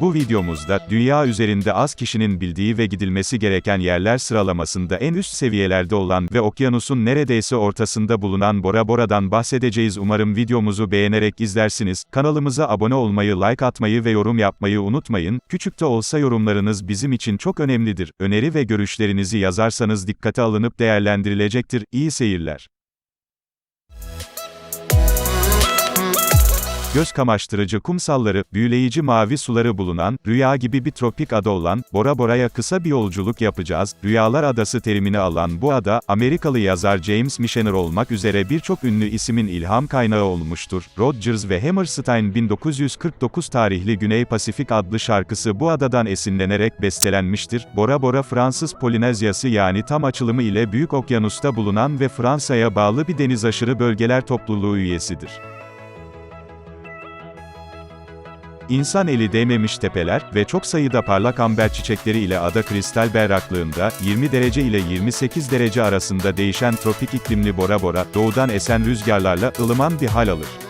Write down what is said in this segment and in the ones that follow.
Bu videomuzda, dünya üzerinde az kişinin bildiği ve gidilmesi gereken yerler sıralamasında en üst seviyelerde olan ve okyanusun neredeyse ortasında bulunan Bora Bora'dan bahsedeceğiz. Umarım videomuzu beğenerek izlersiniz. Kanalımıza abone olmayı, like atmayı ve yorum yapmayı unutmayın. Küçük de olsa yorumlarınız bizim için çok önemlidir. Öneri ve görüşlerinizi yazarsanız dikkate alınıp değerlendirilecektir. İyi seyirler. Göz kamaştırıcı kumsalları, büyüleyici mavi suları bulunan, rüya gibi bir tropik ada olan, Bora Bora'ya kısa bir yolculuk yapacağız. Rüyalar Adası terimini alan bu ada, Amerikalı yazar James Michener olmak üzere birçok ünlü isimin ilham kaynağı olmuştur. Rodgers ve Hammerstein 1949 tarihli Güney Pasifik adlı şarkısı bu adadan esinlenerek bestelenmiştir. Bora Bora Fransız Polinezyası yani tam açılımı ile Büyük Okyanus'ta bulunan ve Fransa'ya bağlı bir denizaşırı bölgeler topluluğu üyesidir. İnsan eli değmemiş tepeler ve çok sayıda parlak amber çiçekleri ile ada kristal berraklığında, 20 derece ile 28 derece arasında değişen tropik iklimli Bora Bora, doğudan esen rüzgarlarla ılıman bir hal alır.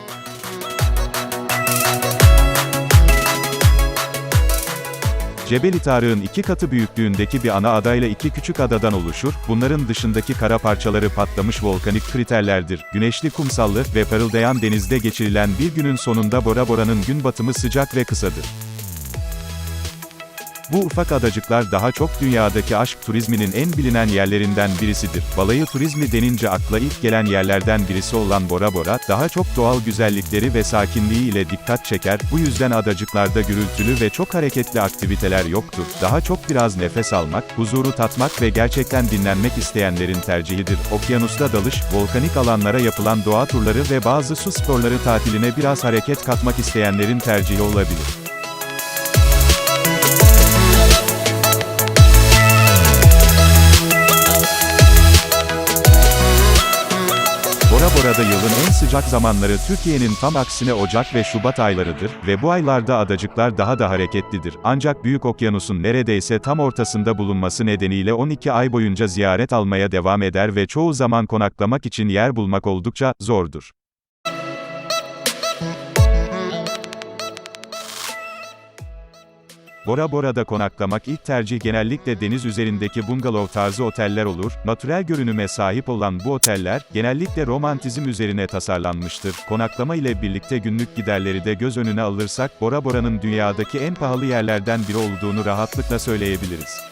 Cebeli Tarık'ın iki katı büyüklüğündeki bir ana adayla iki küçük adadan oluşur, bunların dışındaki kara parçaları patlamış volkanik kriterlerdir. Güneşli kumsallı ve parıldayan denizde geçirilen bir günün sonunda Bora Bora'nın gün batımı sıcak ve kısadır. Bu ufak adacıklar daha çok dünyadaki aşk turizminin en bilinen yerlerinden birisidir. Balayı turizmi denince akla ilk gelen yerlerden birisi olan Bora Bora, daha çok doğal güzellikleri ve sakinliği ile dikkat çeker, bu yüzden adacıklarda gürültülü ve çok hareketli aktiviteler yoktur. Daha çok biraz nefes almak, huzuru tatmak ve gerçekten dinlenmek isteyenlerin tercihidir. Okyanusta dalış, volkanik alanlara yapılan doğa turları ve bazı su sporları tatiline biraz hareket katmak isteyenlerin tercihi olabilir. Bora Bora'da yılın en sıcak zamanları Türkiye'nin tam aksine Ocak ve Şubat aylarıdır ve bu aylarda adacıklar daha da hareketlidir. Ancak Büyük Okyanus'un neredeyse tam ortasında bulunması nedeniyle 12 ay boyunca ziyaret almaya devam eder ve çoğu zaman konaklamak için yer bulmak oldukça zordur. Bora Bora'da konaklamak ilk tercih genellikle deniz üzerindeki bungalov tarzı oteller olur. Natürel görünüme sahip olan bu oteller, genellikle romantizm üzerine tasarlanmıştır. Konaklama ile birlikte günlük giderleri de göz önüne alırsak, Bora Bora'nın dünyadaki en pahalı yerlerden biri olduğunu rahatlıkla söyleyebiliriz.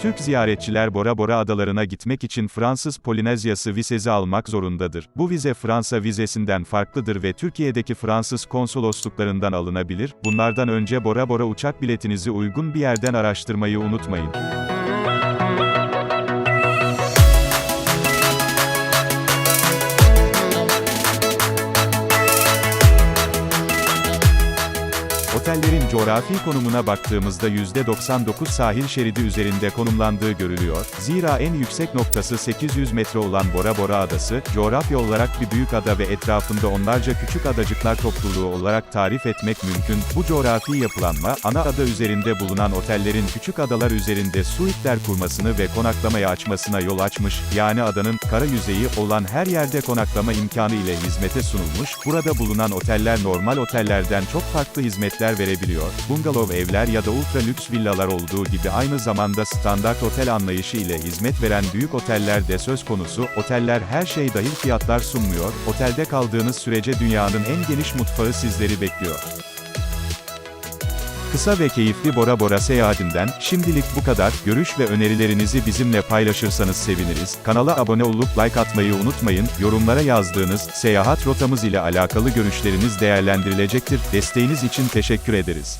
Türk ziyaretçiler Bora Bora adalarına gitmek için Fransız Polinezyası vizesi almak zorundadır. Bu vize Fransa vizesinden farklıdır ve Türkiye'deki Fransız konsolosluklarından alınabilir. Bunlardan önce Bora Bora uçak biletinizi uygun bir yerden araştırmayı unutmayın. Coğrafi konumuna baktığımızda %99 sahil şeridi üzerinde konumlandığı görülüyor. Zira en yüksek noktası 800 metre olan Bora Bora Adası, coğrafya olarak bir büyük ada ve etrafında onlarca küçük adacıklar topluluğu olarak tarif etmek mümkün. Bu coğrafi yapılanma, ana ada üzerinde bulunan otellerin küçük adalar üzerinde suitler kurmasını ve konaklamaya açmasına yol açmış, yani adanın, kara yüzeyi olan her yerde konaklama imkanı ile hizmete sunulmuş, burada bulunan oteller normal otellerden çok farklı hizmetler verebiliyor. Bungalov evler ya da ultra lüks villalar olduğu gibi aynı zamanda standart otel anlayışı ile hizmet veren büyük oteller de söz konusu. Oteller her şey dahil fiyatlar sunmuyor. Otelde kaldığınız sürece dünyanın en geniş mutfağı sizleri bekliyor. Kısa ve keyifli Bora Bora seyahatinden şimdilik bu kadar. Görüş ve önerilerinizi bizimle paylaşırsanız seviniriz. Kanala abone olup like atmayı unutmayın. Yorumlara yazdığınız seyahat rotamız ile alakalı görüşleriniz değerlendirilecektir. Desteğiniz için teşekkür ederiz.